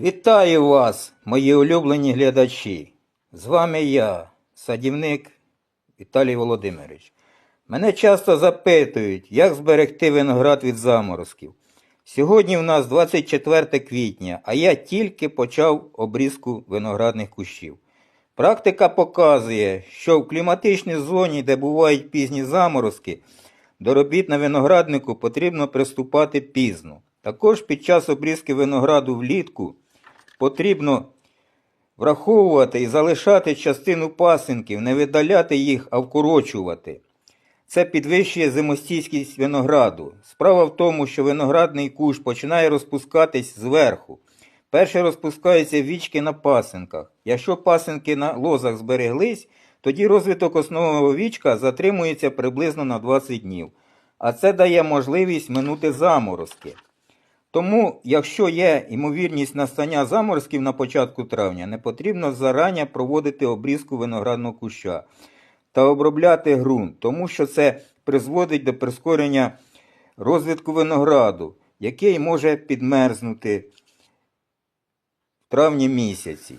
Вітаю вас, мої улюблені глядачі. З вами я, садівник Віталій Володимирович. Мене часто запитують, як зберегти виноград від заморозків. Сьогодні в нас 24 квітня, а я тільки почав обрізку виноградних кущів. Практика показує, що в кліматичній зоні, де бувають пізні заморозки, до робіт на винограднику потрібно приступати пізно. Також під час обрізки винограду влітку потрібно враховувати і залишати частину пасинків, не видаляти їх, а вкорочувати. Це підвищує зимостійкість винограду. Справа в тому, що виноградний кущ починає розпускатись зверху. Перше розпускаються вічки на пасинках. Якщо пасинки на лозах збереглись, тоді розвиток основного вічка затримується приблизно на 20 днів. А це дає можливість минути заморозки. Тому, якщо є ймовірність настання заморозків на початку травня, не потрібно зарані проводити обрізку виноградного куща та обробляти ґрунт, тому що це призводить до прискорення розвитку винограду, який може підмерзнути в травні місяці.